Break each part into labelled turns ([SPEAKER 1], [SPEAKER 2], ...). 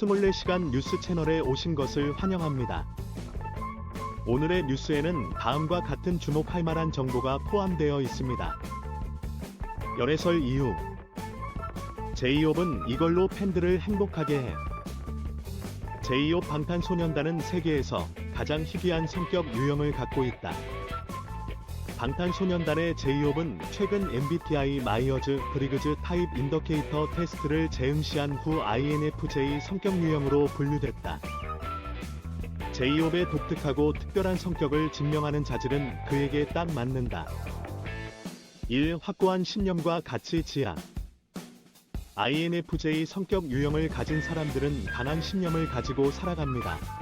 [SPEAKER 1] 24시간 뉴스 채널에 오신 것을 환영합니다. 오늘의 뉴스에는 다음과 같은 주목할 만한 정보가 포함되어 있습니다. 열애설 이후 제이홉은 이걸로 팬들을 행복하게 해. 제이홉 방탄소년단은 세계에서 가장 희귀한 성격 유형을 갖고 있다. 방탄소년단의 제이홉은 최근 MBTI 마이어즈 브리그즈 타입 인더케이터 테스트를 재응시한 후 INFJ 성격 유형으로 분류됐다. 제이홉의 독특하고 특별한 성격을 증명하는 자질은 그에게 딱 맞는다. 1. 확고한 신념과 가치 지향. INFJ 성격 유형을 가진 사람들은 강한 신념을 가지고 살아갑니다.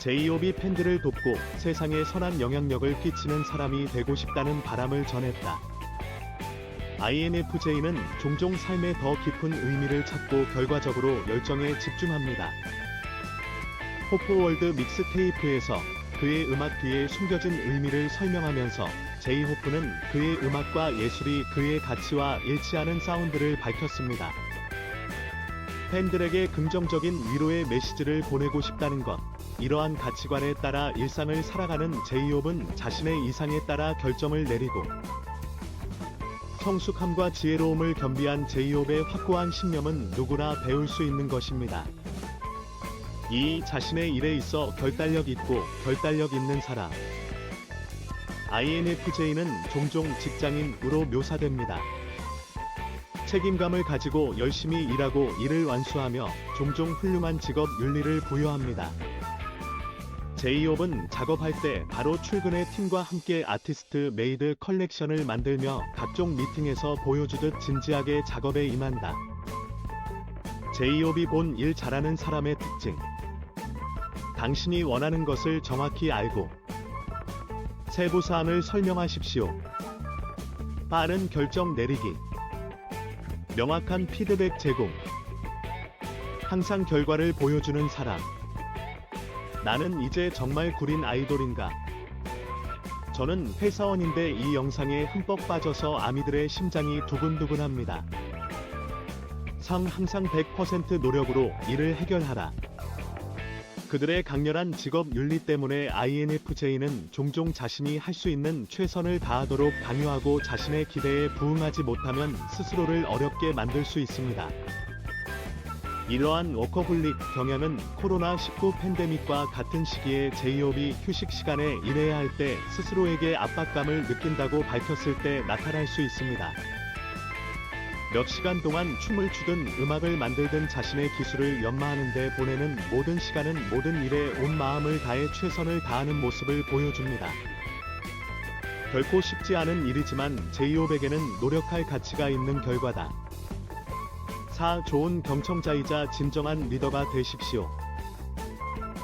[SPEAKER 1] 제이홉이 팬들을 돕고 세상에 선한 영향력을 끼치는 사람이 되고 싶다는 바람을 전했다. INFJ는 종종 삶에 더 깊은 의미를 찾고 결과적으로 열정에 집중합니다. 호프월드 믹스테이프에서 그의 음악 뒤에 숨겨진 의미를 설명하면서 제이 호프는 그의 음악과 예술이 그의 가치와 일치하는 사운드를 밝혔습니다. 팬들에게 긍정적인 위로의 메시지를 보내고 싶다는 것. 이러한 가치관에 따라 일상을 살아가는 제이홉은 자신의 이상에 따라 결정을 내리고 성숙함과 지혜로움을 겸비한 제이홉의 확고한 신념은 누구나 배울 수 있는 것입니다. 이 자신의 일에 있어 결단력 있고 결단력 있는 사람. INFJ는 종종 직장인으로 묘사됩니다. 책임감을 가지고 열심히 일하고 일을 완수하며 종종 훌륭한 직업 윤리를 부여합니다. 제이홉은 작업할 때 바로 출근해 팀과 함께 아티스트 메이드 컬렉션을 만들며 각종 미팅에서 보여주듯 진지하게 작업에 임한다. 제이홉이 본 일 잘하는 사람의 특징. 당신이 원하는 것을 정확히 알고 세부 사항을 설명하십시오. 빠른 결정 내리기. 명확한 피드백 제공. 항상 결과를 보여주는 사람. 나는 이제 정말 구린 아이돌인가? 저는 회사원인데 이 영상에 흠뻑 빠져서 아미들의 심장이 두근두근합니다. 상 항상 100% 노력으로 일을 해결하라. 그들의 강렬한 직업 윤리 때문에 INFJ는 종종 자신이 할 수 있는 최선을 다하도록 강요하고 자신의 기대에 부응하지 못하면 스스로를 어렵게 만들 수 있습니다. 이러한 워커홀릭 경향은 코로나19 팬데믹과 같은 시기에 제이홉이 휴식 시간에 일해야 할 때 스스로에게 압박감을 느낀다고 밝혔을 때 나타날 수 있습니다. 몇 시간 동안 춤을 추든 음악을 만들든 자신의 기술을 연마하는 데 보내는 모든 시간은 모든 일에 온 마음을 다해 최선을 다하는 모습을 보여줍니다. 결코 쉽지 않은 일이지만 제이홉에게는 노력할 가치가 있는 결과다. 4. 좋은 경청자이자 진정한 리더가 되십시오.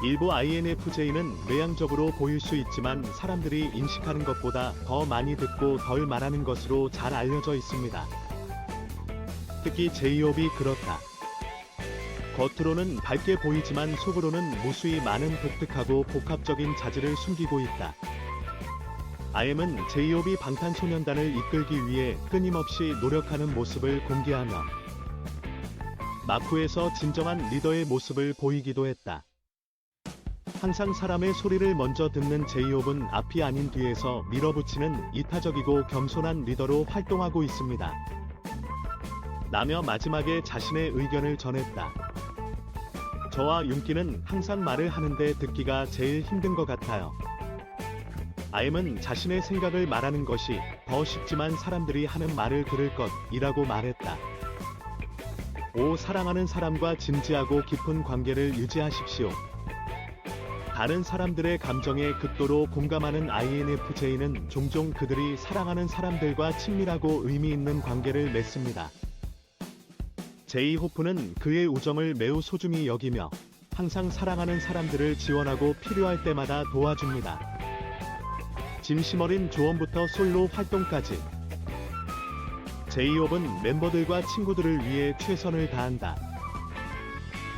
[SPEAKER 1] 일부 INFJ는 외향적으로 보일 수 있지만 사람들이 인식하는 것보다 더 많이 듣고 덜 말하는 것으로 잘 알려져 있습니다. 특히 제이홉이 그렇다. 겉으로는 밝게 보이지만 속으로는 무수히 많은 독특하고 복합적인 자질을 숨기고 있다. IM은 제이홉이 방탄소년단을 이끌기 위해 끊임없이 노력하는 모습을 공개하며 마쿠에서 진정한 리더의 모습을 보이기도 했다. 항상 사람의 소리를 먼저 듣는 제이홉은 앞이 아닌 뒤에서 밀어붙이는 이타적이고 겸손한 리더로 활동하고 있습니다. 라며 마지막에 자신의 의견을 전했다. 저와 윤기는 항상 말을 하는데 듣기가 제일 힘든 것 같아요. 아임은 자신의 생각을 말하는 것이 더 쉽지만 사람들이 하는 말을 들을 것이라고 말했다. 5. 사랑하는 사람과 진지하고 깊은 관계를 유지하십시오. 다른 사람들의 감정에 극도로 공감하는 INFJ는 종종 그들이 사랑하는 사람들과 친밀하고 의미 있는 관계를 맺습니다. 제이 호프는 그의 우정을 매우 소중히 여기며 항상 사랑하는 사람들을 지원하고 필요할 때마다 도와줍니다. 진심 어린 조언부터 솔로 활동까지 제이홉은 멤버들과 친구들을 위해 최선을 다한다.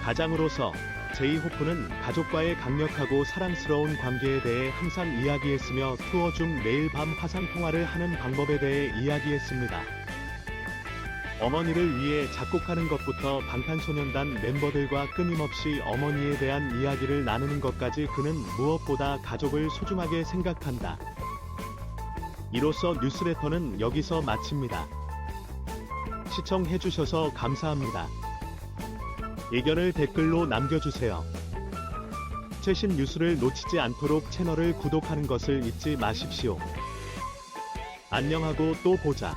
[SPEAKER 1] 가장으로서 제이호프는 가족과의 강력하고 사랑스러운 관계에 대해 항상 이야기했으며 투어 중 매일 밤 화상 통화를 하는 방법에 대해 이야기했습니다. 어머니를 위해 작곡하는 것부터 방탄소년단 멤버들과 끊임없이 어머니에 대한 이야기를 나누는 것까지 그는 무엇보다 가족을 소중하게 생각한다. 이로써 뉴스레터는 여기서 마칩니다. 시청해주셔서 감사합니다. 의견을 댓글로 남겨주세요. 최신 뉴스를 놓치지 않도록 채널을 구독하는 것을 잊지 마십시오. 안녕하고 또 보자.